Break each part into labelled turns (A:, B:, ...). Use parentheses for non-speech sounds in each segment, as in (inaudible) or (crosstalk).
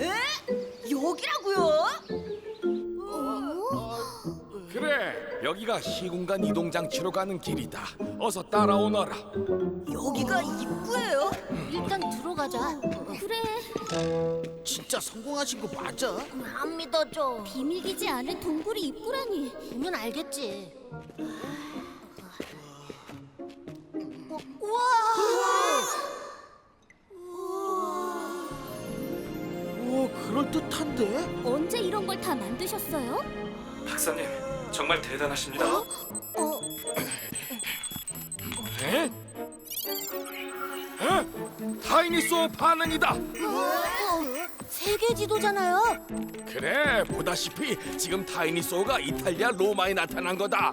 A: 에? 여기라고요?
B: 그래 여기가 시공간 이동 장치로 가는 길이다 어서 따라오너라
A: 여기가 입구예요?
C: 일단 들어가자. 그래.
D: 진짜 성공하신 거 맞아?
C: 안 믿어줘. 비밀 기지 안에 동굴이 입구라니. 보면 알겠지.
D: 그럴듯한데?
C: 언제 이런 걸 다 만드셨어요?
E: 박사님 정말 대단하십니다.
C: 어,
B: 에? 에? 타이니소 반응이다
C: 세계 지도잖아요.
B: 그래 보다시피 지금 타이니소가 이탈리아 로마에 나타난 거다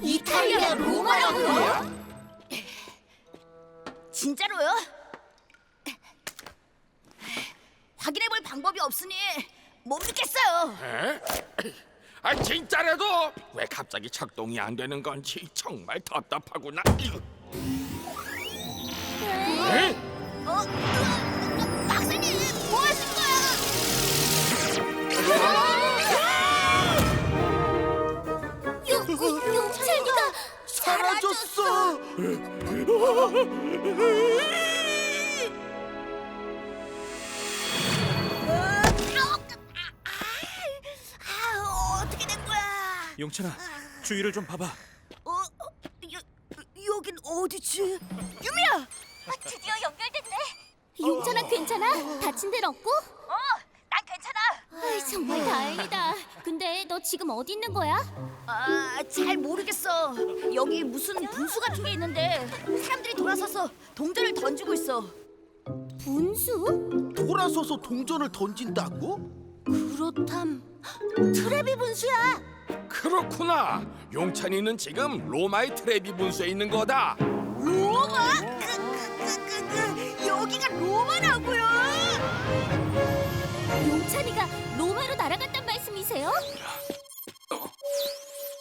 C: 이탈리아 로마라고요?
A: 진짜로요? 확인해 볼 방법이 없으니 못 믿겠어요.
B: 에? (clears throat) 아 진짜라도 왜 갑자기 작동이 안 되는 건지 정말 답답하구나 에?
A: 어? 으, 박사님, 뭐 하신
C: 용,
D: 사라졌어!
E: 용찬아 주위를 좀 봐봐.
A: 어, 어, 여, 여긴 어디지? 유미야!
C: 드디어 연결됐네. 용찬아 괜찮아? 다친 데는 없고?
A: 어, 난 괜찮아.
C: 아이, 정말 다행이다. 근데 너 지금 어디 있는 거야?
A: 아, 잘 모르겠어. 여기 무슨 분수 같은 게 있는데 사람들이 돌아서서 동전을 던지고 있어.
C: 분수?
D: 돌아서서 동전을 던진다고?
C: 그렇담. 트레비 분수야.
B: 그렇구나 용찬이는 지금 로마의 트레비 분수에 있는 거다
A: 로마? 그, 그, 그, 그, 그, 여기가 로마라고요?
C: 용찬이가 로마로 날아갔단 말씀이세요?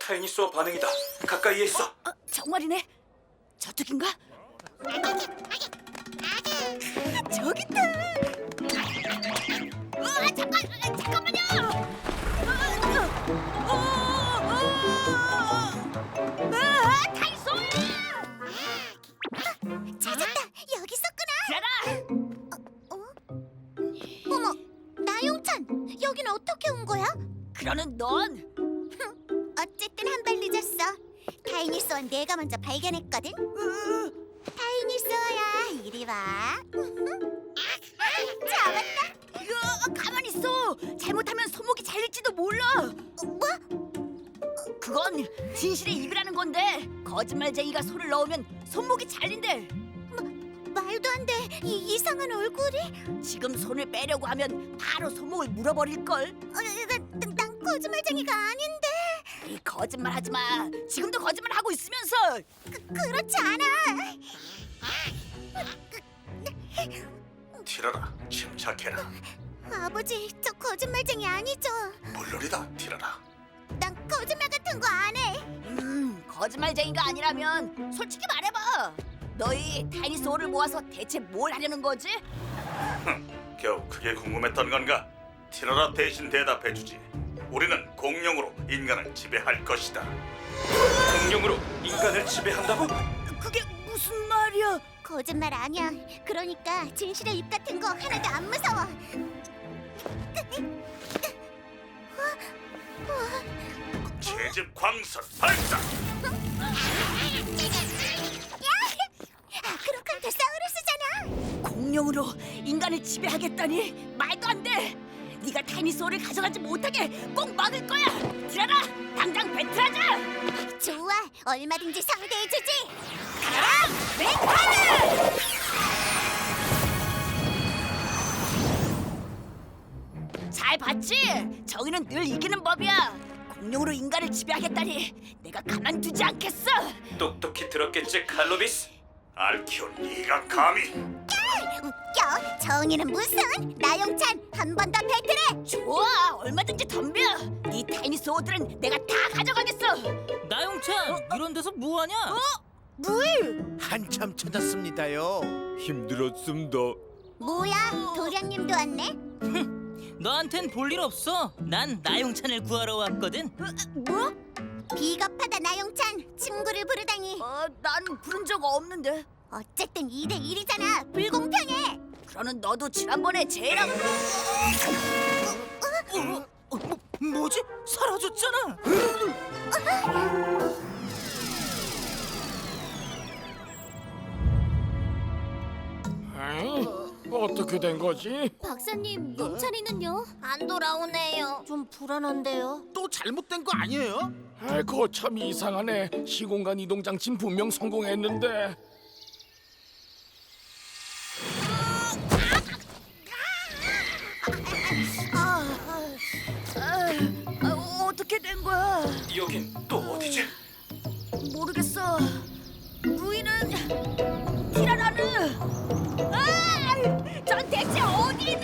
E: 타이니스와 반응이다. 가까이에 있어.
A: 어, 정말이네. 저쪽인가? 저기 있다. 어, 잠깐, 아, 잠깐 그러는 넌 (laughs)
C: 어쨌든 한 발 늦었어. 타이니소는 내가 먼저 발견했거든. 타이니소야, 이리 와. (laughs) 잡았다.
A: 이거 가만 있어. 잘못하면 손목이 잘릴지도 몰라.
C: 뭐?
A: 그건 진실의 입이라는 건데 거짓말쟁이가 손을 넣으면 손목이 잘린대.
C: 말도 안 돼. 이 이상한 얼굴이.
A: 지금 손을 빼려고 하면 바로 손목을 물어버릴 걸.
C: 어, 난, 난 거짓말쟁이가 아닌데.
A: 거짓말하지 마. 지금도 거짓말하고 있으면서
C: 그, 그렇지 않아.
F: 티라라 침착해라
C: 아버지, 저 거짓말쟁이 아니죠.
F: 물론이다 티라라
C: 난 거짓말 같은 거 안 해.
A: 음 거짓말쟁이가 아니라면 솔직히 말해봐. 너희 소울을 모아서 대체 뭘 하려는 거지?
F: 겨우 그게 궁금했던 건가? 티라라 대신 대답해주지 우리는 공룡으로 인간을 지배할 것이다
E: 공룡으로 인간을 지배한다고?
A: 그게 무슨 말이야?
C: 거짓말 아니야. 그러니까 진실의 입 같은 거 하나도 안 무서워.
F: 채집 광선 발사
C: 아크로칸테사우루스잖아.
A: 공룡으로 인간을 지배하겠다니 말도 안 돼. 네가 타이니 소울을 가져가지 못하게 꼭 막을 거야. 티라라, 당장 배틀하자.
C: 좋아, 얼마든지 상대해주지.
A: 가라, 메이카드! 잘 봤지? 정의는 늘 이기는 법이야. 공룡으로 인간을 지배하겠다니 내가 가만두지 않겠어.
E: 똑똑히 들었겠지 칼로비스?
F: 알키온 네가 감히
C: 웃겨. 정의는 무슨? 나용찬 한 번 더 배틀해.
A: 좋아, 얼마든지 덤벼. 네 타이니 소울들은 내가 다 가져가겠어.
G: 나영찬 이런 데서 뭐하냐?
A: 물!
D: 한참 찾았습니다요.
B: 힘들었습니다
C: 뭐야, 도련님도 왔네?
G: 너한텐 볼 일 없어. 난 나용찬을 구하러 왔거든.
A: 뭐?
C: 비겁하다 나영찬. 친구를 부르다니.
A: 어, 난 부른 적 없는데.
C: 어쨌든 2대 1이잖아. 불공평해.
A: 그러는 너도 지난번에 쟤랑
G: 어, 뭐, 뭐지? 사라졌잖아.
B: 어떻게 된 거지?
C: 박사님, 용찬이는요? 안 돌아오네요. 좀 불안한데요.
D: 또 잘못된 거 아니에요?
B: 아이, 거참 이상하네. 시공간 이동 장치는 분명 성공했는데.
E: 여긴 또 어디지?
A: 모르겠어. 루이는 티라라는 아! 전 대체 어디 있는?